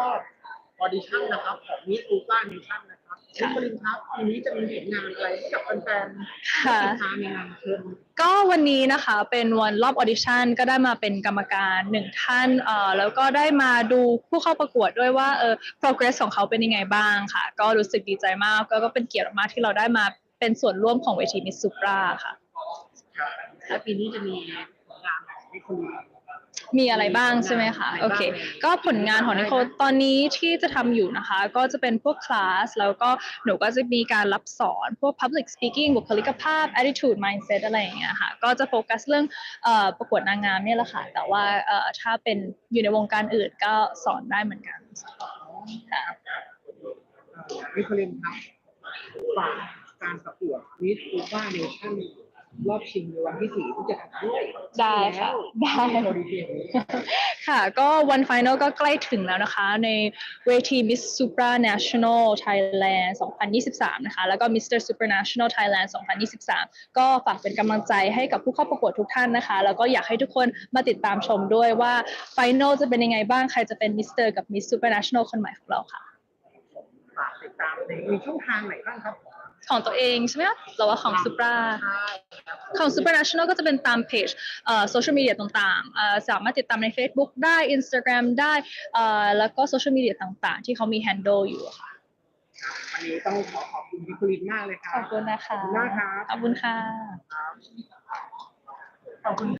รอบออดิชั่นนะครับของมิสอูป้าเนชั่นนะครับคุณปรินครับทีนี้จะมีผลงานอะไรให้กับแฟนๆค่ะติดตามในงานเชิญก็วันนี้นะคะเป็นวันรอบออดิชั่นก็ได้มาเป็นกรรมการหนึ่งท่านเอ่อแล้วก็ได้มาดูผู้เข้าประกวดด้วยว่าเออ progress ของเขาเป็นยังไงบ้างค่ะ ก็รู้สึกดีใจมากก็ก็เป็นเกียรติมากที่เราได้มาเป็นส่วนร่วมของเวทีมิสซูปราค่ะครับและปีนี้จะมีผลงานของนิโคลี มีอะไรบ้างใช่ไหมคะมีอะไรบ้างโอเคในก็ผลงานของนิโคลตอนนี้ที่จะทำอยู่นะคะ ก็จะเป็นพวกคลาสแล้วก็หนูก็จะมีการรับสอนพวก public speaking บุคลิกภาพ attitude mindset อะไรอย่างเงี้ยค่ะ ก็จะโฟกัสเรื่องเอ่อประกวดนางงามเนี่ยแหละค่ะ แต่ว่าเอ่อถ้าเป็นอยู่ในวงการอื่นก็สอนได้เหมือนกันค่ะนิโคลินครับฝากการประกวดมิสอูป้าเนชั่น รอบชิงในวันที่สี่พฤศจิกายนด้วยได้ค่ะ ได้โปรดีเทลนี้ค่ะก็วันไฟนอลก็ใกล้ถึงแล้วนะคะ ในเวที Miss Supranational Thailand 2023 นะคะ แล้วก็ Mr. Supranational Thailand 2023 ก็ฝากเป็นกำลังใจให้กับผู้เข้าประกวดทุกท่านนะคะ แล้วก็อยากให้ทุกคนมาติดตามชมด้วยว่าไฟนอลจะเป็นยังไงบ้าง ใครจะเป็น Mr. กับ Miss Supranational คนใหม่ของเราค่ะ ฝากติดตามในมีช่องทางไหนบ้างครับ ของตัวเองใช่ไหมคะหรือว่าของ Supra ใช่ครับของ Supranational ก็จะเป็นตามเพจเอ่อโซเชียลมีเดียต่างๆเอ่อสามารถติดตามใน Facebook ได้ Instagram ได้เอ่อแล้วก็โซเชียลมีเดียต่างๆ ที่เขามี handle อยู่อะค่ะวันนี้ต้องขอขอบคุณนิโคลินมากเลยครัขอบคุณนะคะ ขอบคุณมากครับขอบคุณค่ะขอบคุณ